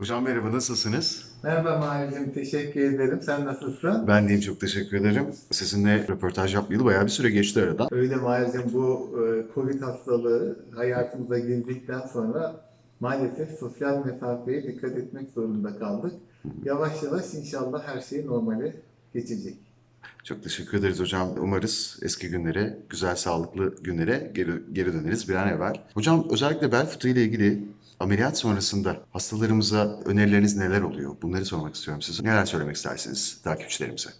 Hocam merhaba, nasılsınız? Merhaba Mahir'cim, teşekkür ederim. Sen nasılsın? Ben deyim çok teşekkür ederim. Sizinle röportaj yapmayalı bayağı bir süre geçti aradan. Öyle Mahir'cim, bu e, Covid hastalığı hayatımıza girdikten sonra maalesef sosyal mesafeye dikkat etmek zorunda kaldık. Yavaş yavaş inşallah her şey normale geçecek. Çok teşekkür ederiz hocam. Umarız eski günlere, güzel sağlıklı günlere geri, geri döneriz bir an evvel. Hocam özellikle bel fıtığı ile ilgili ameliyat sonrasında hastalarımıza önerileriniz neler oluyor? Bunları sormak istiyorum size. Neler söylemek istersiniz takipçilerimize?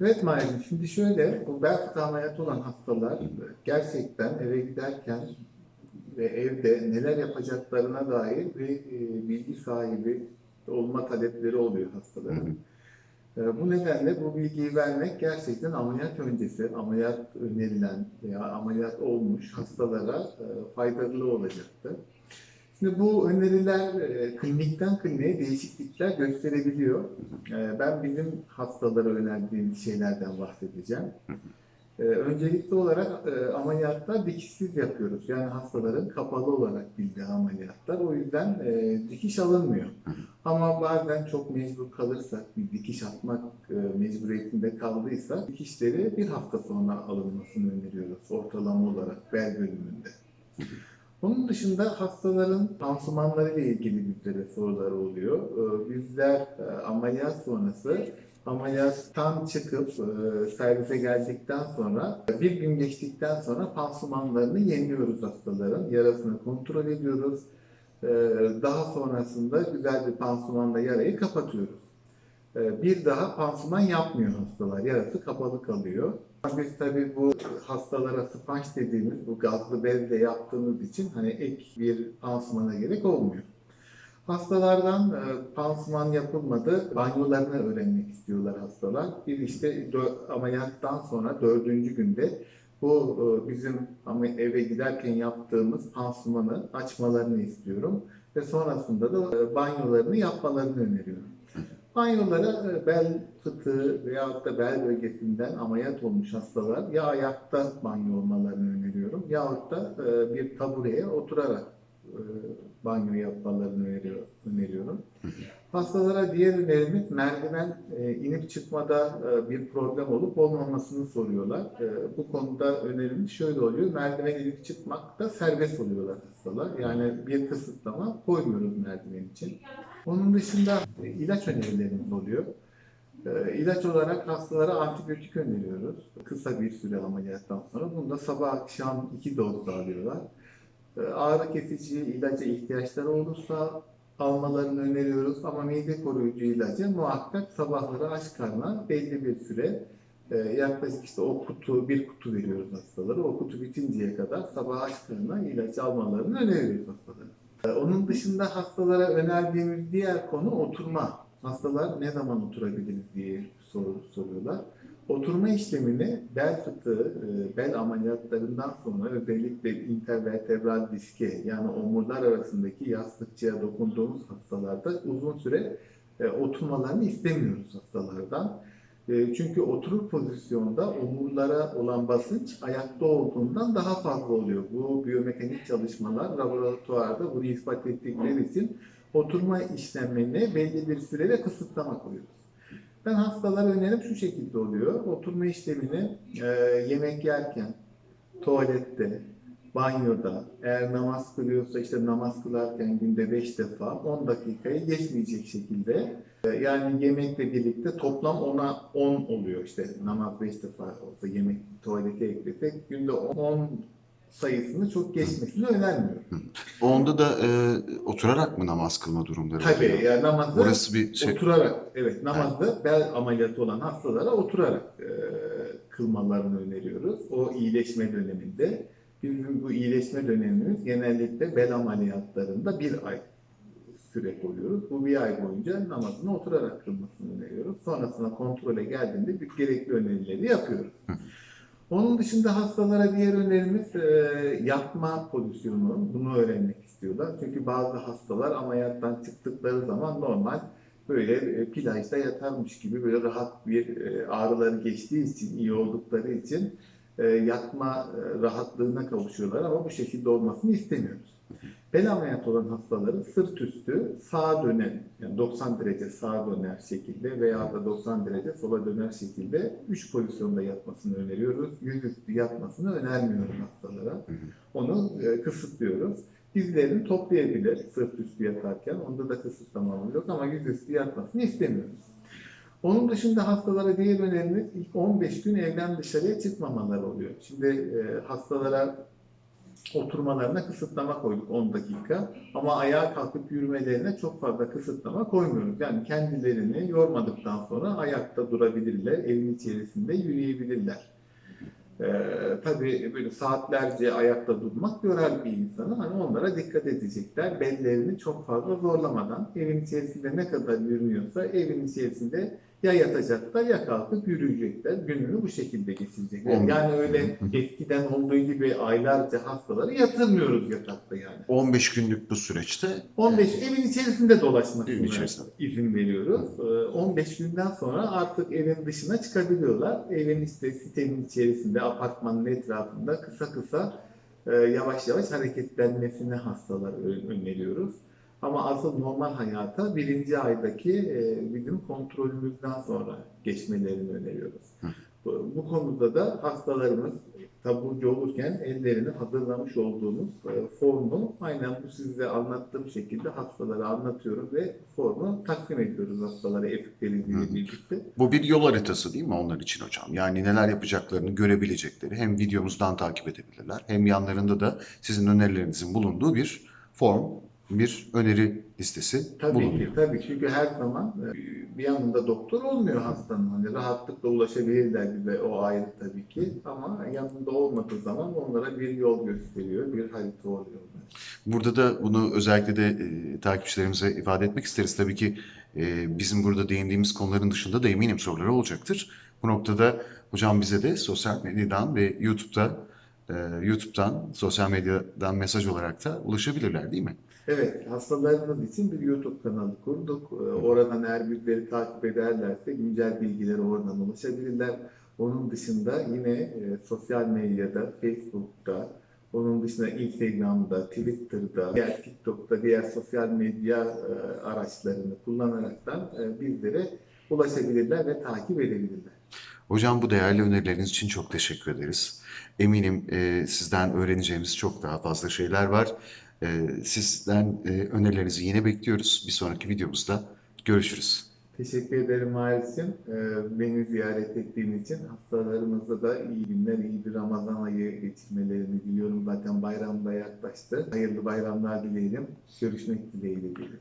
Evet Mahir'cim, şimdi şöyle, bu bel fıtığı ameliyatı olan hastalar gerçekten eve giderken ve evde neler yapacaklarına dair bir e, bilgi sahibi olma talepleri oluyor hastaların. Bu nedenle bu bilgiyi vermek gerçekten ameliyat öncesi, ameliyat önerilen veya ameliyat olmuş hastalara e, faydalı olacaktır. Şimdi bu öneriler e, klinikten kliniğe değişiklikler gösterebiliyor. E, Ben bizim hastalara önerdiğim şeylerden bahsedeceğim. E, Öncelikli olarak e, ameliyatlar dikişsiz yapıyoruz. Yani hastaların kapalı olarak bildiği ameliyatlar. O yüzden e, dikiş alınmıyor. Ama bazen çok mecbur kalırsak, bir dikiş atmak e, mecburiyetinde kaldıysa dikişleri bir hafta sonra alınmasını öneriyoruz ortalama olarak bel bölümünde. Onun dışında hastaların pansumanları ile ilgili bizlere sorular oluyor. Ee, Bizler e, ameliyat sonrası ameliyattan çıkıp e, servise geldikten sonra bir gün geçtikten sonra pansumanlarını yeniyoruz hastaların. Yarasını kontrol ediyoruz. Ee, Daha sonrasında güzel bir pansumanla yarayı kapatıyoruz. Ee, Bir daha pansuman yapmıyor hastalar. Yarası kapalı kalıyor. Biz tabii bu hastalara sponge dediğimiz bu gazlı bezle yaptığımız için hani ek bir pansumana gerek olmuyor. Hastalardan e, pansuman yapılmadı, banyolarını öğrenmek istiyorlar hastalar. Bir işte ameliyattan sonra dördüncü günde bu e, bizim eve giderken yaptığımız pansumanı açmalarını istiyorum. Ve sonrasında da e, banyolarını yapmalarını öneriyorum. Banyolara e, bel fıtığı veyahut da bel bölgesinden ameliyat olmuş hastalar ya ayakta banyo olmalarını öneriyorum yahut da e, bir tabureye oturarak banyo yapmalarını öneriyor- öneriyorum. Hastalara diğer önerimiz merdiven e, inip çıkmada e, bir problem olup olmamasını soruyorlar. E, bu konuda önerimiz şöyle oluyor. Merdiven inip çıkmakta serbest oluyorlar hastalar. Yani bir kısıtlama koymuyoruz merdiven için. Onun dışında e, ilaç önerilerimiz oluyor. E, ilaç olarak hastalara antibiyotik öneriyoruz. Kısa bir süre ameliyattan sonra. Bunu da sabah akşam iki dozda alıyorlar. E, ağrı kesici ilaca ihtiyaçları olursa almalarını öneriyoruz ama mide koruyucu ilacı muhakkak sabahları aç karnına belli bir süre e, yaklaşık işte o kutu bir kutu veriyoruz hastalara. O kutu bitinceye kadar sabah aç karnına ilaç almalarını öneriyoruz hastalara. E, Onun dışında hastalara önerdiğimiz diğer konu oturma. Hastalar ne zaman oturabiliriz diye soru soruyorlar. Oturma işlemini bel fıtığı, e, bel ameliyatlarından sonra özellikle intervertebral diske yani omurlar arasındaki yastıkçıya dokunduğumuz hastalarda uzun süre e, oturmalarını istemiyoruz hastalardan. E, Çünkü oturur pozisyonda omurlara olan basınç ayakta olduğundan daha fazla oluyor. Bu biyomekanik çalışmalar laboratuvarda bunu ispat ettikleri için oturma işlemlerini belli bir sürede kısıtlama koyuyoruz. Ben hastalara önerim şu şekilde oluyor. Oturma işlemini e, yemek yerken, tuvalette, banyoda, eğer namaz kılıyorsa işte namaz kılarken günde 5 defa 10 dakikayı geçmeyecek şekilde e, yani yemekle birlikte toplam ona 10 oluyor işte namaz 5 defa olsa yemek tuvalete eklesek günde 10 sayısını çok geçmesini önermiyorum. Onda da e, oturarak mı namaz kılma durumları Tabii oluyor? yani namazı Burası bir şey. Oturarak, evet namazda bel ameliyatı olan hastalara oturarak e, kılmalarını öneriyoruz. O iyileşme döneminde. Bizim bu iyileşme dönemimiz genellikle bel ameliyatlarında bir ay süre koyuyoruz. Bu bir ay boyunca namazını oturarak kılmasını öneriyoruz. Sonrasında kontrole geldiğinde bir gerekli önerileri yapıyoruz. Onun dışında hastalara diğer önerimiz e, yatma pozisyonu. Bunu öğrenmek istiyorlar. Çünkü bazı hastalar ameliyattan çıktıkları zaman normal böyle e, plajda yatarmış gibi böyle rahat bir e, ağrıları geçtiği için, iyi oldukları için e, yatma e, rahatlığına kavuşuyorlar ama bu şekilde olmasını istemiyoruz. Bel ameliyatı olan hastaların sırt üstü sağa dönen, yani 90 derece sağa döner şekilde veya da 90 derece sola döner şekilde 3 pozisyonda yatmasını öneriyoruz. Yüzüstü yatmasını önermiyoruz hastalara. Onu e, kısıtlıyoruz. Dizlerini toplayabilir sırt üstü yatarken. Onda da kısıtlamamız yok ama yüzüstü yatmasını istemiyoruz. Onun dışında hastalara diğer önerimiz ilk 15 gün evden dışarıya çıkmamaları oluyor. Şimdi e, hastalara oturmalarına kısıtlama koyduk 10 dakika ama ayağa kalkıp yürümelerine çok fazla kısıtlama koymuyoruz. Yani kendilerini yormadıktan sonra ayakta durabilirler, evin içerisinde yürüyebilirler. Ee, tabii böyle saatlerce ayakta durmak yorar bir insanı. Hani onlara dikkat edecekler. Bellerini çok fazla zorlamadan evin içerisinde ne kadar yürünüyorsa evin içerisinde ya yatacaklar ya kalkıp yürüyecekler. Gününü bu şekilde geçirecekler. Olmuyor. Yani öyle eskiden olduğu gibi aylarca hastaları yatırmıyoruz yatakta yani. 15 günlük bu süreçte 15 evin içerisinde dolaşmasına Evin içerisinde. izin veriyoruz. Ee, 15 günden sonra artık evin dışına çıkabiliyorlar. Evin işte sitenin içerisinde, apartmanın etrafında kısa kısa e, yavaş yavaş hareketlenmesini hastalara öneriyoruz. Ama asıl normal hayata birinci aydaki e, bizim kontrolümüzden sonra geçmelerini öneriyoruz. Hı. Bu, bu konuda da hastalarımız taburcu olurken ellerini hazırlamış olduğumuz e, formu aynen bu size anlattığım şekilde hastalara anlatıyoruz ve formu takdim ediyoruz hastalara epikleriyle birlikte. bu bir yol haritası değil mi onlar için hocam? Yani neler yapacaklarını görebilecekleri hem videomuzdan takip edebilirler hem yanlarında da sizin önerilerinizin bulunduğu bir form, bir öneri listesi Tabii bulunuyor. ki, tabii ki. çünkü her zaman e, bir yanında doktor olmuyor hastanın. Hani rahatlıkla ulaşabilirler bize o ayrı tabii ki. Ama yanında olmadığı zaman onlara bir yol gösteriyor, bir harita oluyor. Burada da bunu özellikle de e, takipçilerimize ifade etmek isteriz. Tabii ki e, bizim burada değindiğimiz konuların dışında da eminim soruları olacaktır. Bu noktada hocam bize de sosyal medyadan ve YouTube'da e, YouTube'dan, sosyal medyadan mesaj olarak da ulaşabilirler değil mi? Evet, hastalarımız için bir YouTube kanalı kurduk. Ee, Oradan eğer bizleri takip ederlerse güncel bilgileri oradan ulaşabilirler. Onun dışında yine e, sosyal medyada, Facebook'ta, onun dışında Instagram'da, Twitter'da, diğer TikTok'ta, diğer sosyal medya e, araçlarını kullanaraktan e, bizlere ulaşabilirler ve takip edebilirler. Hocam bu değerli önerileriniz için çok teşekkür ederiz. Eminim e, sizden öğreneceğimiz çok daha fazla şeyler var. E, sizden e, önerilerinizi yine bekliyoruz. Bir sonraki videomuzda görüşürüz. Teşekkür ederim Haris'im. Ee, Beni ziyaret ettiğin için hastalarımızda da iyi günler, iyi bir Ramazan ayı geçirmelerini diliyorum. Zaten bayram da yaklaştı. Hayırlı bayramlar dileyelim. Görüşmek dileğiyle diyelim.